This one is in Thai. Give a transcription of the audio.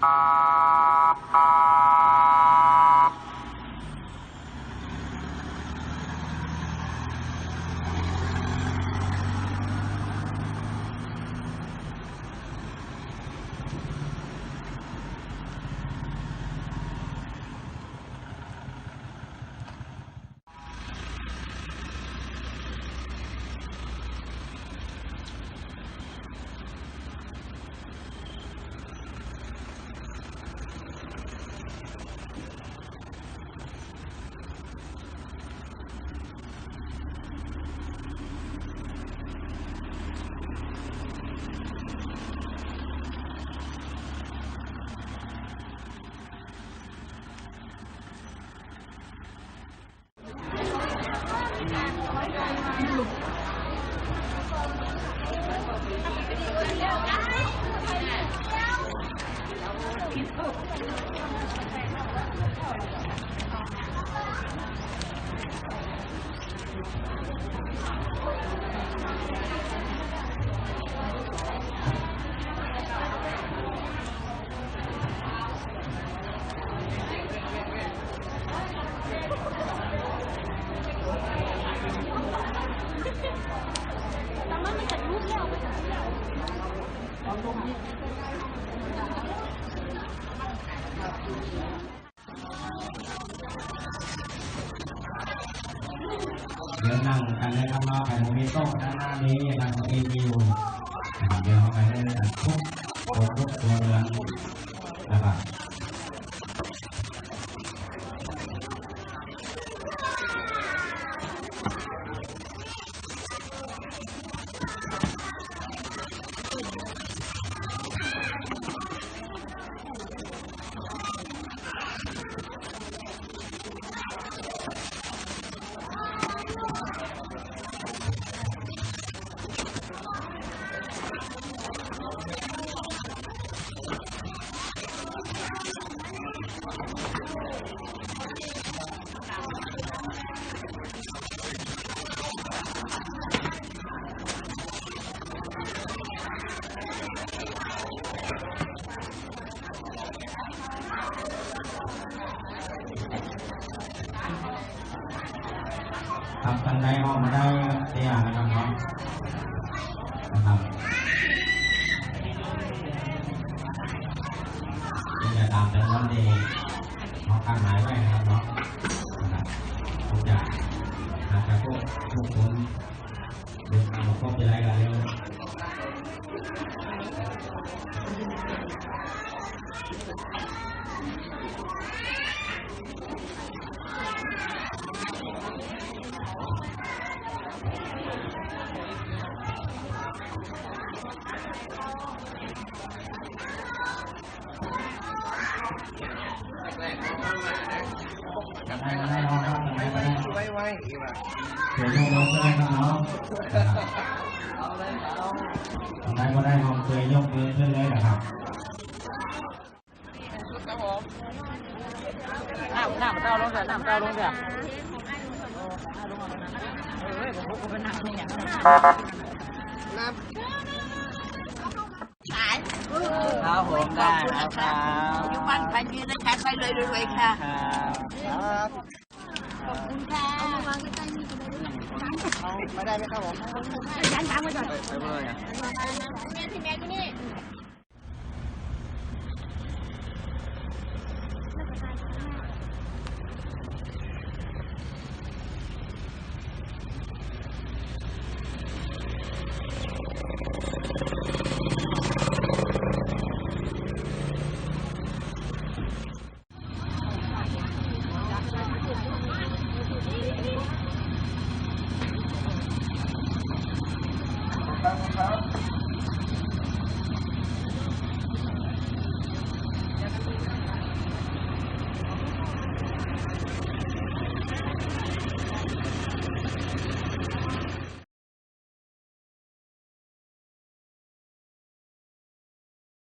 Uh... Look. เดี๋ยวนั่งกันเลยครับมาะไข่โมมีโต๊ะด้านหน้านี้ทางเก้าอี้อยู่เดี๋ยวเข้าไปได้เลยทุกคนทุกตัวเรือนนะครับ ครับทำกันได้ออกมาได้เสียนะครับเนาะนะครับนี่จะตามจำนวนที่เขาคาดหมายไว้นะครับเนาะนะครับทุกอย่างอาจจะพวกทุกคนเดินทางมาพบจะไรกันเร็วก็ได้เนาะครับทำได้ก็ได้ไว้ไว้อีกว่ะเดี๋ยวโยกก็ได้ครับเนาะนะครับเอาเลยเอาทำได้ก็ได้ผมเคยยกมือขึ้นเรับ ครับผมน้ำน้ำเต้าลงเถอะน้ำเต้าลงเถอะเออผมผมเป็นน้ำนี่อย่างนั้นน้ ครับผมได้แล้วครับอยู่บ้านพันยืนนะคะไปเลยรวยๆค่ะ ครับำครับขอบคุณค่ะเอาไม่ได้ไหมครับผมยันถามมาก่อนไปเลยอะแม่ที่แม่ Vai mudar.